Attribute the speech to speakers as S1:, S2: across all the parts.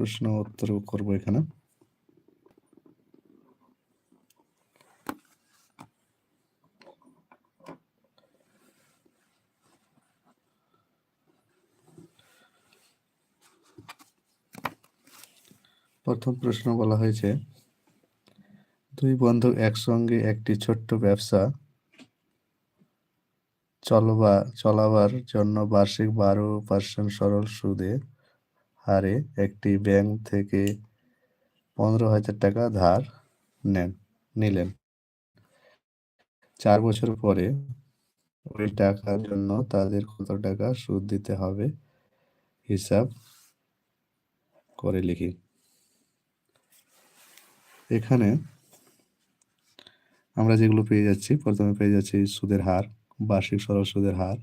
S1: প্রশ্ন উত্তর করব এখানে। প্রথম প্রশ্ন বলা হয়েছে, দুই বন্ধু একসঙ্গে একটি ছোট্ট ব্যবসা চলবা, চলাবার জন্য বার্ষিক বারো পার্সেন্ট সরল সুদে হারে একটি ব্যাংক থেকে পনেরো হাজার টাকা ধার নেন, নিলেন। চার বছর পরে ওই টাকার জন্য তাদের কত টাকা সুদ দিতে হবে হিসাব করে লিখি। এখানে আমরা যেগুলো পেয়ে যাচ্ছি, প্রথমে পেয়ে যাচ্ছি সুদের হার, বার্ষিক সরল সুদের হার।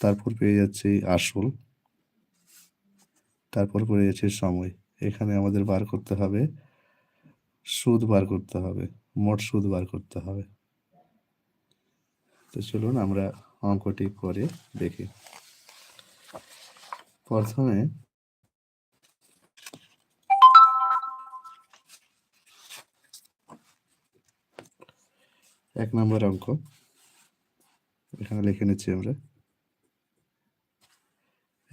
S1: তারপর পেয়ে যাচ্ছি আসল। তারপর যাচ্ছি সময়। এখানে আমাদের বার করতে হবে। সুদ বার করতে হবে। মোট সুদ বার করতে হবে। তো চলুন আমরা অঙ্কটি করে দেখি। প্রথমে এক নম্বর অঙ্ক। এখানে লিখে নিচ্ছি আমরা।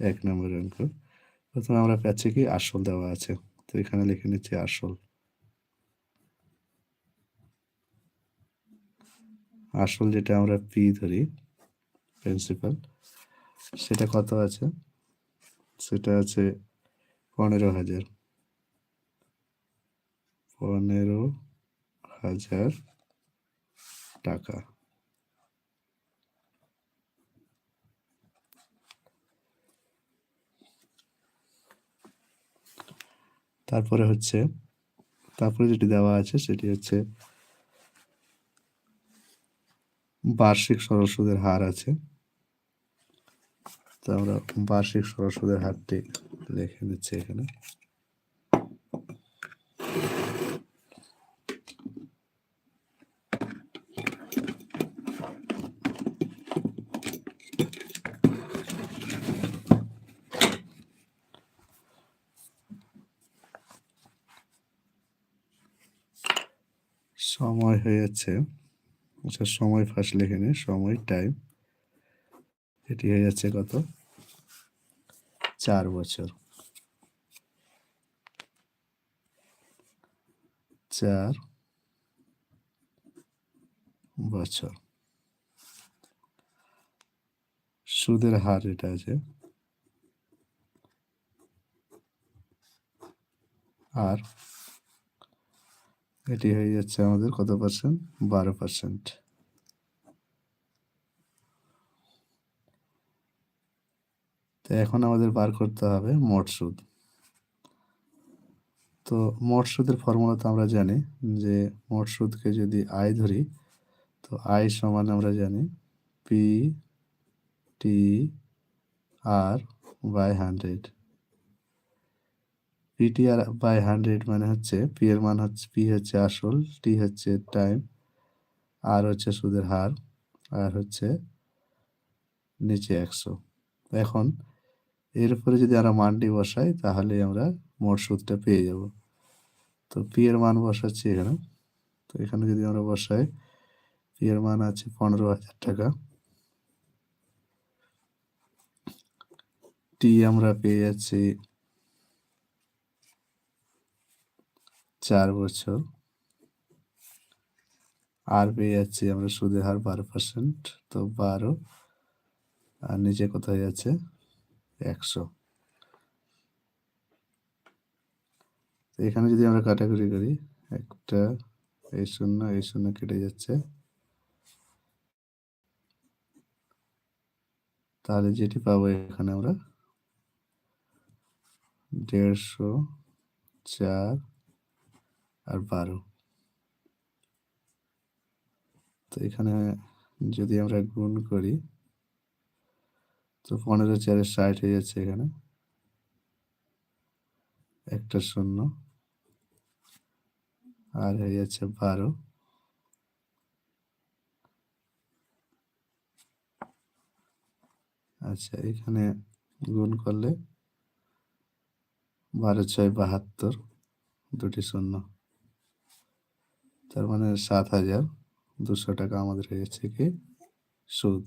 S1: এক নম্বর অঙ্ক। প্রথমে আমরা পাচ্ছি কি আসল দেওয়া আছে। তো এখানে লিখে নিচ্ছি আসল। আসল যেটা আমরা পি ধরি প্রিন্সিপাল সেটা কত আছে? সেটা আছে পনেরো হাজার। পনেরো হাজার টাকা। তারপরে হচ্ছে, তারপরে যেটি দেওয়া আছে সেটি হচ্ছে বার্ষিক সরল সুদের হার আছে। তো আমরা বার্ষিক সরল সুদের হারটি লিখে নিচ্ছি এখানে। সময় হয়ে যাচ্ছে আচ্ছা সময় ফার্স্ট লিখে সময় টাইম এটি হয়ে যাচ্ছে কত? চার বছর। চার বছর। সুদের হার এটা আছে। আর এটি হয়ে যাচ্ছে আমাদের কত পার্সেন্ট বারো পার্সেন্ট তো এখন আমাদের বার করতে হবে মোট সুদ। তো মোট সুদের ফর্মুলা তো আমরা জানি যে মোট সুদকে যদি আয় ধরি, তো আয় সমান আমরা জানি P T R by hundred PTR by hundred মানে হচ্ছে পি এর মান হচ্ছে পি হচ্ছে আসল টি হচ্ছে টাইম আর হচ্ছে সুদের হার, আর হচ্ছে নিচে একশো। এখন এর উপরে যদি আমরা মানটি বসাই, তাহলে আমরা মোট সুদটা পেয়ে যাব। তো পি এর মান বসাচ্ছি এখানে। তো এখানে যদি আমরা বসাই পি এর মান আছে পনেরো হাজার টাকা। টি আমরা পেয়ে যাচ্ছি চার বছর। আর পেয়ে যাচ্ছি আমরা সুদের হার বারো পার্সেন্ট তো বারো। আর নিচে কত হয়ে যাচ্ছে একশো এখানে যদি আমরা কাটাকুটি করি, একটা, এই শূন্য এই শূন্য কেটে যাচ্ছে। তাহলে যেটি পাবো এখানে আমরা দেড়শো চার আর বারো। তো এখানে যদি আমরা গুণ করি, তো পনেরো চারে ষাট হয়ে যাচ্ছে এখানে। একটা শূন্য। আর হয়ে যাচ্ছে বারো। আচ্ছা এখানে গুণ করলে বারো ছয় বাহাত্তর, দুটি শূন্য। তার মানে সাত হাজার দুশো টাকা আমাদের হয়ে গেছে কি? সুদ।